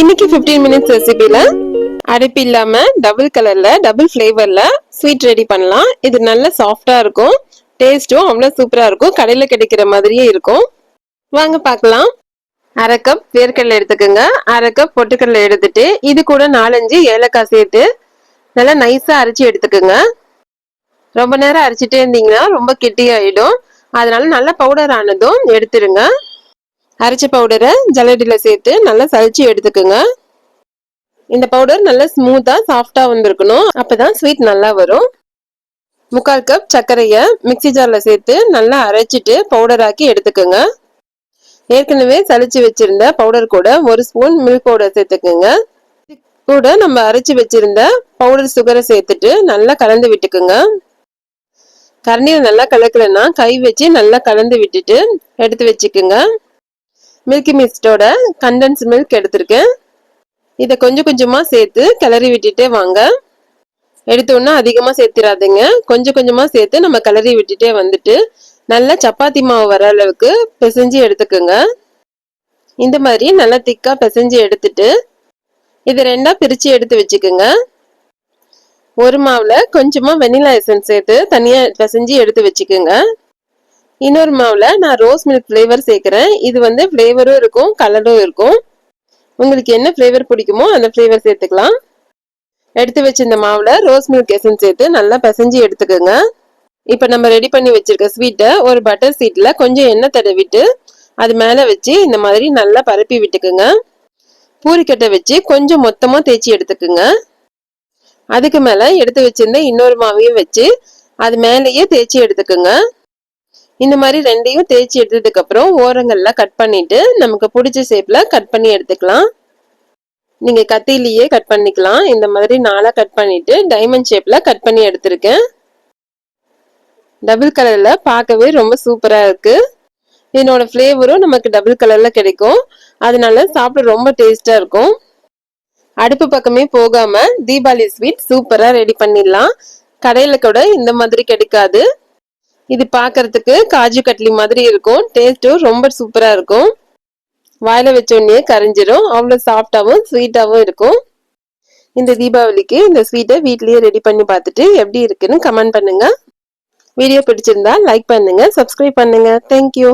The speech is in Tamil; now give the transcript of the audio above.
இன்னைக்கு 15 மினிட்ஸ் ரெசிபில அடைப்பு இல்லாம டபுள் கலர்ல டபுள் ஃப்ளேவரில் ஸ்வீட் ரெடி பண்ணலாம். இது நல்ல சாஃப்டா இருக்கும். டேஸ்ட்டும் அவ்வளோ சூப்பரா இருக்கும். கடையில கிடைக்கிற மாதிரியே இருக்கும். வாங்க பார்க்கலாம். அரை கப் வேர்க்கடலை எடுத்துக்கோங்க. அரை கப் பொட்டுக்கடலை எடுத்துட்டு இது கூட நாலஞ்சு ஏலக்காய் சேர்த்து நல்லா நைஸாக அரைச்சி எடுத்துக்கோங்க. ரொம்ப நேரம் அரைச்சிட்டே இருந்தீங்கன்னா ரொம்ப கெட்டியாயிடும். அதனால நல்ல பவுடர் ஆனதும் எடுத்துருங்க. அரைச்ச பவுடரை ஜல்லடியில் சேர்த்து நல்லா சளிச்சு எடுத்துக்கோங்க. இந்த பவுடர் நல்லா ஸ்மூத்தாக சாஃப்டாக வந்திருக்கணும். அப்போ தான் ஸ்வீட் நல்லா வரும். முக்கால் கப் சர்க்கரையை மிக்சி ஜாரில் சேர்த்து நல்லா அரைச்சிட்டு பவுடராக்கி எடுத்துக்கோங்க. ஏற்கனவே சளிச்சு வச்சுருந்த பவுடர் கூட ஒரு ஸ்பூன் மில்க் பவுடர் சேர்த்துக்குங்க. கூட நம்ம அரைச்சி வச்சுருந்த பவுடர் சுகரை சேர்த்துட்டு நல்லா கலந்து விட்டுக்குங்க. கரண்டியில் நல்லா கலக்கலன்னா கை வச்சு நல்லா கலந்து விட்டுட்டு எடுத்து வச்சுக்குங்க. மில்கி மிஸ்டோட கண்டன்ஸ் மில்க் எடுத்திருக்கேன். இதை கொஞ்சம் கொஞ்சமாக சேர்த்து கிளறி விட்டுட்டே வாங்க. எடுத்தோன்னா அதிகமாக சேர்த்திடாதுங்க கொஞ்சம் கொஞ்சமாக சேர்த்து நம்ம கிளறி விட்டுட்டே வந்துட்டு நல்லா சப்பாத்தி மாவு வர அளவுக்கு பிசைஞ்சு எடுத்துக்கோங்க. இந்த மாதிரி நல்லா திக்காக பிசைஞ்சு எடுத்துட்டு இதை ரெண்டாக பிரித்து எடுத்து வச்சுக்கோங்க. ஒரு மாவில் கொஞ்சமாக வெனிலா எசன்ஸ் சேர்த்து தனியாக பிசைஞ்சு எடுத்து வச்சுக்கோங்க. இன்னொரு மாவில் நான் ரோஸ் மில்க் ஃப்ளேவர் சேர்க்குறேன். இது வந்து ஃப்ளேவரும் இருக்கும் கலரும் இருக்கும். உங்களுக்கு என்ன ஃப்ளேவர் பிடிக்குமோ அந்த ஃப்ளேவர் சேர்த்துக்கலாம். எடுத்து வச்சிருந்த மாவில் ரோஸ் மில்க் எசன்ஸ் சேர்த்து நல்லா பிசைஞ்சு எடுத்துக்கோங்க. இப்போ நம்ம ரெடி பண்ணி வச்சிருக்க ஸ்வீட்டை ஒரு பட்டர் சீட்டில் கொஞ்சம் எண்ணெய் தடவிட்டு அது மேலே வச்சு இந்த மாதிரி நல்லா பரப்பி விட்டுக்குங்க. பூரிக்கட்டை வச்சு கொஞ்சம் மொத்தமாக தேய்ச்சி எடுத்துக்குங்க. அதுக்கு மேலே எடுத்து வச்சிருந்த இன்னொரு மாவையும் வச்சு அது மேலேயே தேய்ச்சி எடுத்துக்குங்க. இந்த மாதிரி ரெண்டையும் தேய்ச்சி எடுத்ததுக்கு அப்புறம் ஓரங்கள்ல கட் பண்ணிட்டு நமக்கு பிடிச்ச ஷேப்ல கட் பண்ணி எடுத்துக்கலாம். நீங்க கத்திலேயே கட் பண்ணிக்கலாம். இந்த மாதிரி நாளா கட் பண்ணிட்டு டைமண்ட் ஷேப்ல கட் பண்ணி எடுத்திருக்கேன். டபுள் கலர்ல பார்க்கவே ரொம்ப சூப்பரா இருக்கு. இதனோட ஃப்ளேவரும் நமக்கு டபுள் கலர்ல கிடைக்கும். அதனால சாப்பிட ரொம்ப டேஸ்டா இருக்கும். அடுப்பு பக்கமே போகாம தீபாவளி ஸ்வீட் சூப்பரா ரெடி பண்ணிடலாம். கடையில கூட இந்த மாதிரி கிடைக்காது. இது பார்க்கறதுக்கு காஜு கட்லி மாதிரி இருக்கும். டேஸ்ட்டும் ரொம்ப சூப்பரா இருக்கும். வாயில வச்ச உடனே கரைஞ்சிரும். அவ்வளோ சாஃப்டாகவும் ஸ்வீட்டாகவும் இருக்கும். இந்த தீபாவளிக்கு இந்த ஸ்வீட்டை வீட்லயே ரெடி பண்ணி பார்த்துட்டு எப்படி இருக்குன்னு கமெண்ட் பண்ணுங்க. வீடியோ பிடிச்சிருந்தா லைக் பண்ணுங்க சப்ஸ்கிரைப் பண்ணுங்க. தேங்க்யூ